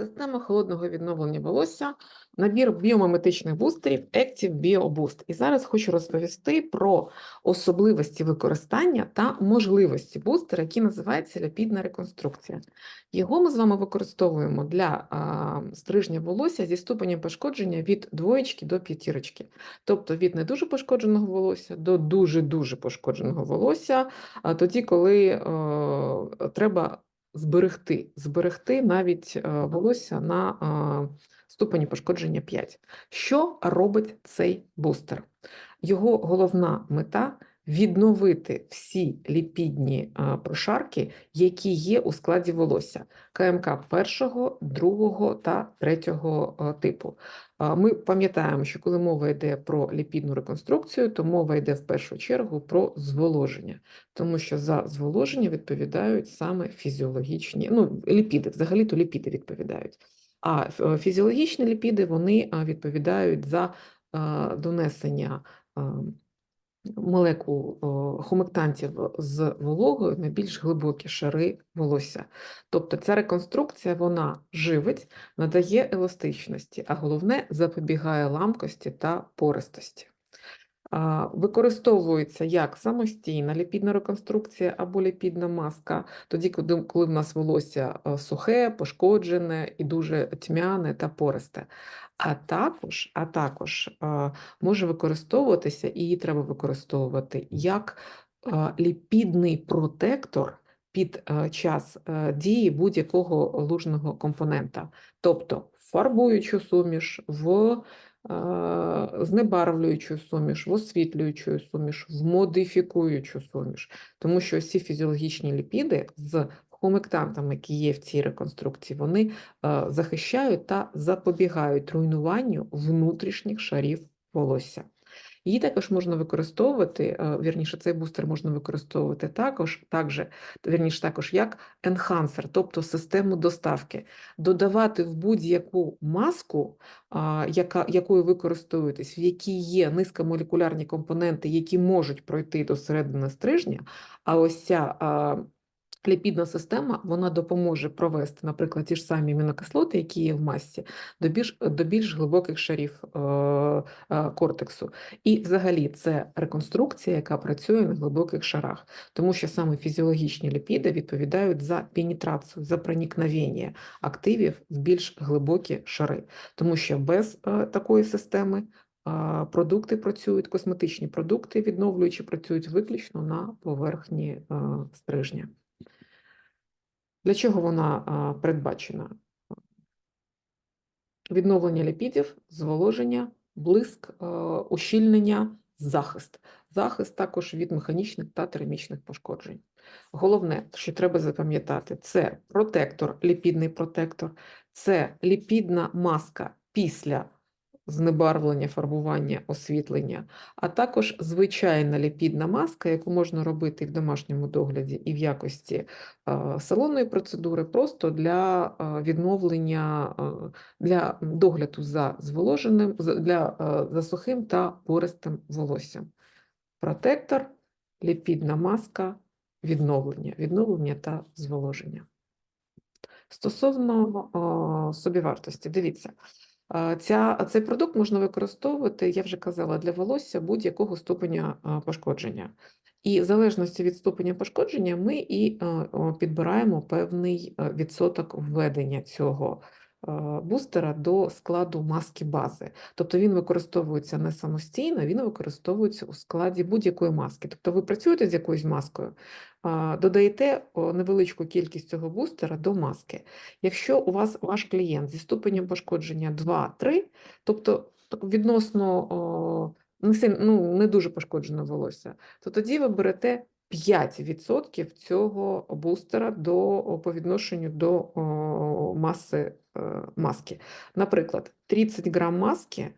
Система холодного відновлення волосся, набір біомиметичних бустерів Active Bio Boost. І зараз хочу розповісти про особливості використання та можливості бустера, який називається ліпідна реконструкція. Його ми з вами використовуємо для а, стрижня волосся зі ступенем пошкодження від двоєчки до п'ятірочки, тобто від не дуже пошкодженого волосся до дуже-дуже пошкодженого волосся, а тоді, коли е, треба зберегти, зберегти навіть е, волосся на е, ступені пошкодження 5. Що робить цей бустер? Його головна мета відновити всі ліпідні прошарки, які є у складі волосся КМК першого, другого та третього типу. Ми пам'ятаємо, що коли мова йде про ліпідну реконструкцію, то мова йде в першу чергу про зволоження, тому що за зволоження відповідають саме фізіологічні, ну, ліпіди, взагалі-то ліпіди відповідають. А фізіологічні ліпіди вони відповідають за донесення молекул хумектантів з вологою на більш глибокі шари волосся. Тобто ця реконструкція вона живить, надає еластичності, а головне запобігає ламкості та пористості. Використовується як самостійна ліпідна реконструкція або ліпідна маска, тоді, коли, коли в нас волосся е, сухе, пошкоджене і дуже тьмяне та пористе. А також, а також може використовуватися, і її треба використовувати як ліпідний протектор під а, час а, дії будь-якого лужного компонента, тобто фарбуючу суміш в а, знебарвлюючу суміш, в освітлюючу суміш, в модифікуючу суміш, тому що всі фізіологічні ліпіди з хумектантами, які є в цій реконструкції, вони е, захищають та запобігають руйнуванню внутрішніх шарів волосся. Її також можна використовувати, е, вірніше, цей бустер можна використовувати також, також, вірніше, також як енхансер, тобто систему доставки, додавати в будь-яку маску, яка, якою ви користуєтесь, в якій є низькомолекулярні компоненти, які можуть пройти до середини стрижня, а ось ця ліпідна система вона допоможе провести, наприклад, ті ж самі амінокислоти, які є в масі, до більш, до більш глибоких шарів е, е, кортексу. І взагалі це реконструкція, яка працює на глибоких шарах, тому що саме фізіологічні ліпіди відповідають за пенетрацію, за проникновення активів в більш глибокі шари, тому що без е, такої системи. Продукти працюють, косметичні продукти, відновлюючі, працюють виключно на поверхні е, стрижня. Для чого вона передбачена? Відновлення ліпідів, зволоження, блиск, е, ущільнення, захист. Захист також від механічних та термічних пошкоджень. Головне, що треба запам'ятати, це протектор, ліпідний протектор, це ліпідна маска після знебарвлення, фарбування, освітлення, а також звичайна ліпідна маска, яку можна робити і в домашньому догляді, і в якості е, салонної процедури, просто для е, відновлення, е, для догляду за зволоженим, для, за сухим та пористим волоссям. Протектор, ліпідна маска, відновлення, відновлення та зволоження. Стосовно о, собівартості, дивіться, ця, цей продукт можна використовувати, я вже казала, для волосся будь-якого ступеня пошкодження. І в залежності від ступеня пошкодження ми і підбираємо певний відсоток введення цього бустера до складу маски бази. Тобто він використовується не самостійно, він використовується у складі будь-якої маски. Тобто ви працюєте з якоюсь маскою, додаєте невеличку кількість цього бустера до маски. Якщо у вас ваш клієнт зі ступенем пошкодження 2-3, тобто відносно не, ну, не дуже пошкоджене волосся, то тоді ви берете 5% цього бустера до, по відношенню до о, маси о, маски. Наприклад, 30 грам маски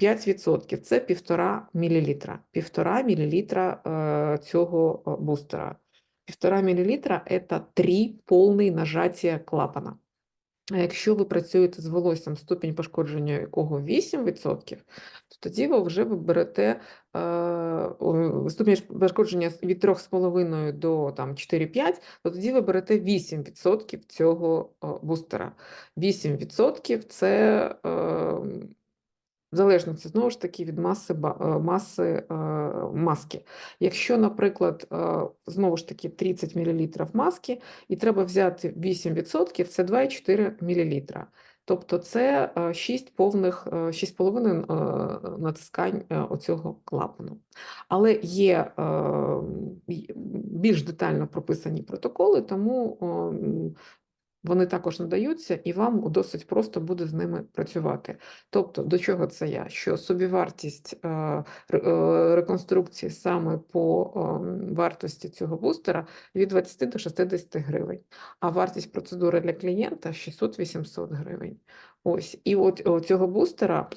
5% це 1,5 мл. 1,5 мл цього бустера. 1,5 мл – это 3 полные нажатия клапана. А якщо ви працюєте з волоссям, ступінь пошкодження якого 8%, то тоді ви вже виберете е, ступінь пошкодження від 3,5 до там, 4-5, то тоді ви берете 8% цього е, бустера. 8% це в залежності знову ж таки від маси, е, маси е, маски. Якщо, наприклад, е, знову ж таки 30 мл маски, і треба взяти 8%, це 2,4 мл. Тобто це 6 повних, 6,5 е, натискань оцього клапану. Але є більш детально прописані протоколи, тому вони також надаються, і вам досить просто буде з ними працювати. Тобто, до чого це я? Що собівартість е, е, реконструкції саме по ем, вартості цього бустера від 20 до 60 гривень, а вартість процедури для клієнта 600-800 гривень. Ось, і от цього бустера е,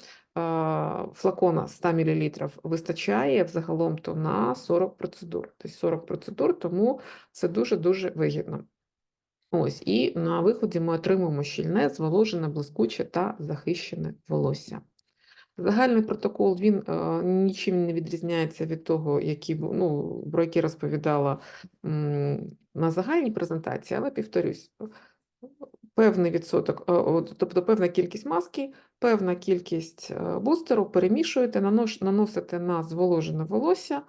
флакона 100 мл вистачає взагалом то на 40 процедур. Тобто 40 процедур, тому це дуже-дуже вигідно. Ось, і на виході ми отримуємо щільне, зволожене, блискуче та захищене волосся. Загальний протокол він е, нічим не відрізняється від того, які, ну, про які розповідала м, на загальній презентації, але повторюсь, певний відсоток, е, тобто певна кількість маски, певна кількість е, бустеру, перемішуєте, наносите на зволожене волосся,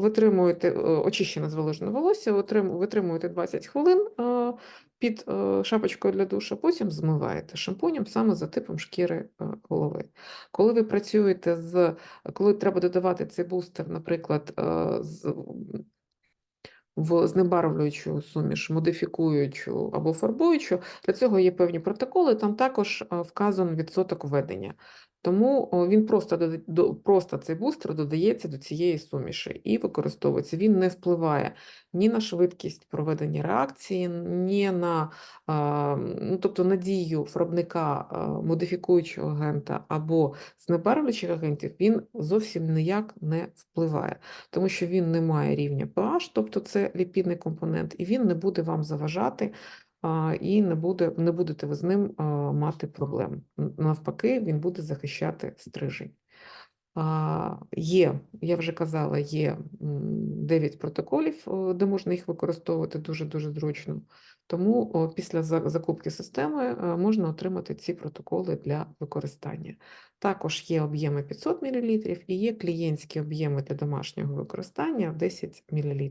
витримуєте е, очищене зволожене волосся, витримуєте 20 хвилин під шапочкою для душу, потім змиваєте шампунем саме за типом шкіри голови. Коли ви працюєте з, коли треба додавати цей бустер, наприклад, з в знебарвлюючу суміш, модифікуючу або фарбуючу, для цього є певні протоколи, там також е, вказан відсоток введення. Тому він просто, просто цей бустер додається до цієї суміші і використовується. Він не впливає ні на швидкість проведення реакції, ні на ну, тобто на дію виробника модифікуючого агента або знебарвлюючих агентів, він зовсім ніяк не впливає тому що він не має рівня pH, тобто це ліпідний компонент, і він не буде вам заважати, і не, буде, не будете ви з ним мати проблем. Навпаки, він буде захищати стрижень. Є, я вже казала, є 9 протоколів, де можна їх використовувати дуже-дуже зручно. Тому після закупки системи е, можна отримати ці протоколи для використання. Також є об'єми 500 мл і є клієнтські об'єми для домашнього використання 10 мл.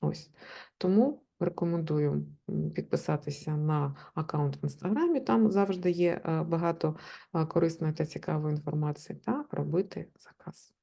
Ось. Тому рекомендую підписатися на аккаунт в інстаграмі, там завжди є е, багато е, корисної та цікавої інформації, та робити заказ.